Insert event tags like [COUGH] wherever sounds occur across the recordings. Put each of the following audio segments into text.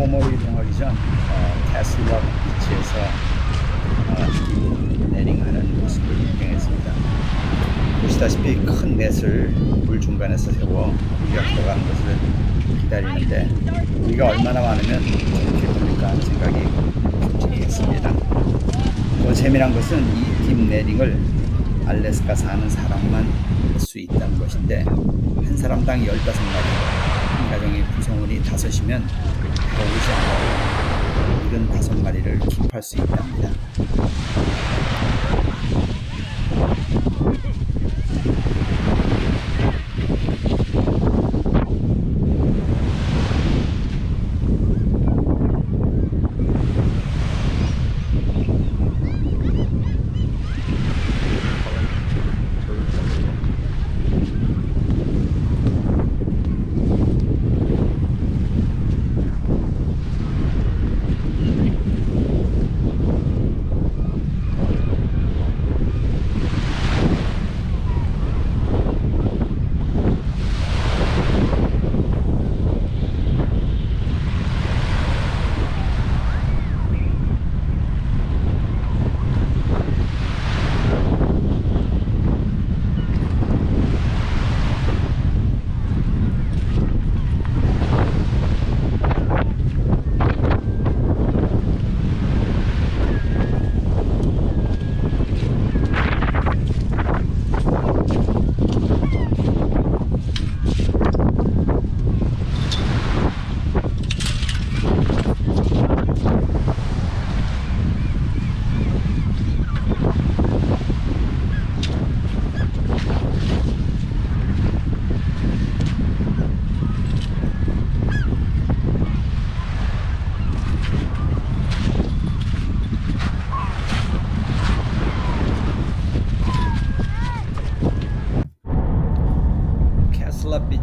포모로 이동하기 전 어, 캐슬락 비치에서 어, 내링하는 모습을 구경했습니다. 보시다시피 큰 넷을 물 중간에서 세워 우리가 들어가는 것을 기다리는데 우리가 얼마나 많으면 저렇게 걸릴까 하는 생각이 했습니다. 또 재미난 것은 이 딥 내링을 알래스카 사는 사람만 할 수 있다는 것인데 한 사람당 15마리 한 가정의 구성원이 다섯이면 배우지 않아도 75마리를 킵할 수 있답니다.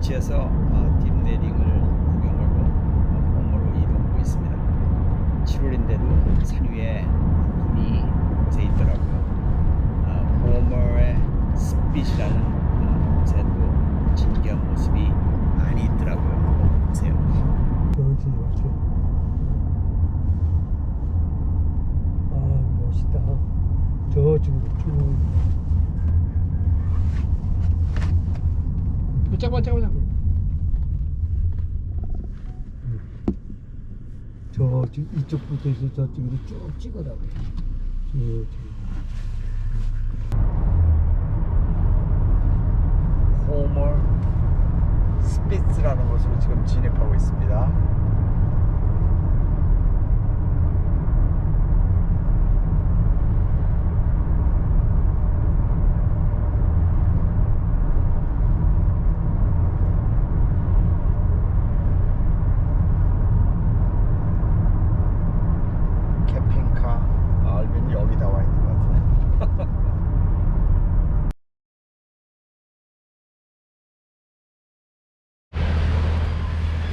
캐슬라 비치에서 어, 딥 내링을 구경하고 어, 홈으로 이동하고 있습니다. 7월인데도 산 위에 눈이 곳에 있더라고요. 어, 호머의 스핏이라는 어, 곳에 또 진기한 모습이 많이 있더라고요. 보세요. 그렇지 맞죠 아 멋있다 저쪽으로 쭉 잠깐만 잠깐만 저쪽 이쪽부터 해서 저쪽으로 쭉 찍어라고 저쪽 호머 스피츠라는 곳으로 지금 진입하고 있습니다. 캠핑카 알빈 여기다 와 있는 것 같네.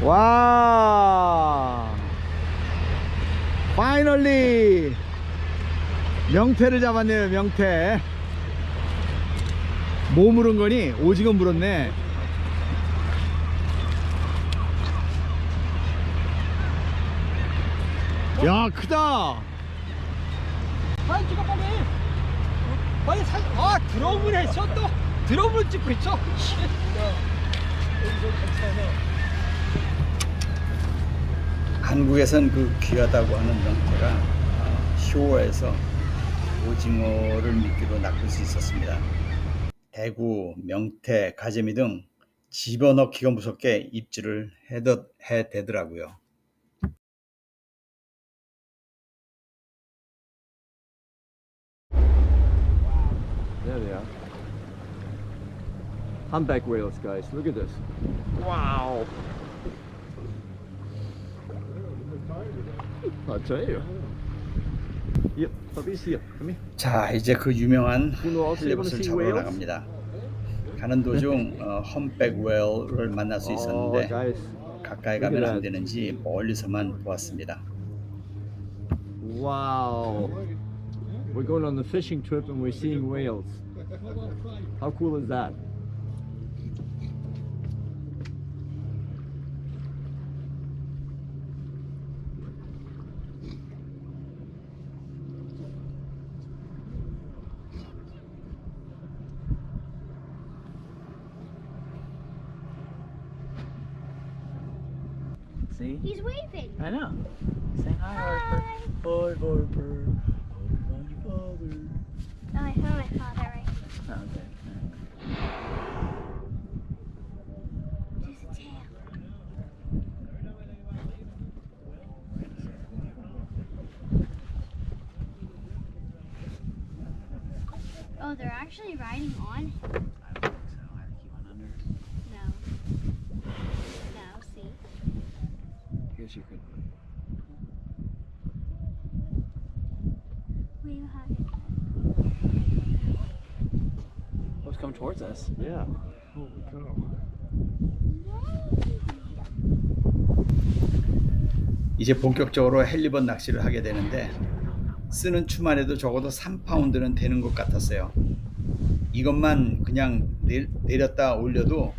와. 파이널리 명태를 잡았네요 명태. 뭐 물은 거니? 오징어 물었네. 야 크다. 빨리 찍어 빨리. 빨리 사... 아 드럼을 했어 또? 드럼을 찍고 있어 [LAUGHS] 한국에선 그 귀하다고 하는 명태가 어, 쇼어에서 오징어를 미끼로 낚을 수 있었습니다. 대구, 명태, 가재미 등 집어넣기가 무섭게 입질을 해대, 해대더라고요. Humpback whales, guys. Look at this. Wow. 자 이제 그 유명한 see 잡으러? 나갑니다. 가는 도중 어, 험백 웨어를 만날 수 Oh, 있었는데. 가까이 가면 안. 되는지 멀리서만 보았습니다. Wow. We're going on the fishing trip and we're seeing whales. How cool is that? See? He's waving. I know. Saying hi, Harper. Hi. Harper. How do you find your father? Oh, I found my father right Oh. There's a tail. Oh, they're actually riding on? It? Oh, it's coming towards us. Yeah. 이제 본격적으로 헬리번 낚시를 하게 되는데 쓰는 추만 해도 적어도 3파운드는 되는 것 같았어요. 이것만 그냥 내, 내렸다 올려도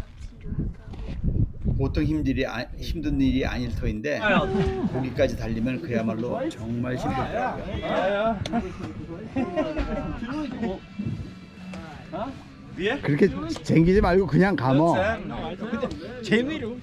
보통 힘들이 아- 힘든 일이 아닐 터인데 거기까지 달리면 그야말로 정말 힘들더라고요. 그렇게 쟁기지 말고 그냥 감어. 근데 재미를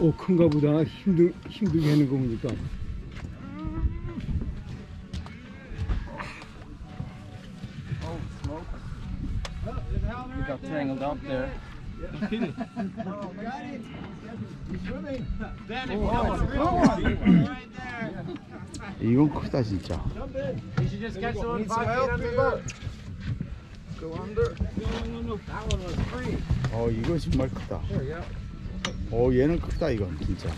오 큰가 보다 힘들 힘들게 하는 거 보니까 We got tangled up there. 이건 크다 진짜. 어 이거 정말 크다. 어 얘는 크다 이건 진짜.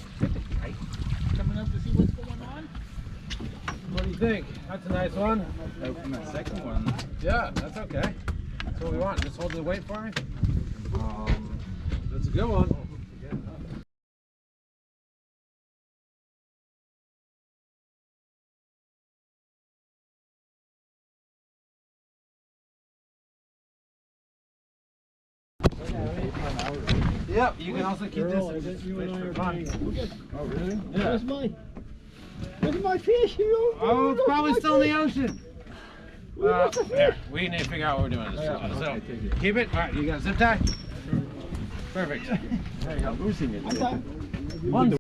What do you think? That's a nice one. Open that second one. Yeah, that's okay. That's what we want. Just hold the weight for me. Um, that's a good one. Yep, you can also keep this just fish for fun. Oh, really? Oh, yeah. Where's my Where's my fish? You Oh, it's probably still in the ocean. Well, here, we need to figure out what we're doing. So, keep it. All right, you got a zip tie? Perfect. There you go. Losing it. One.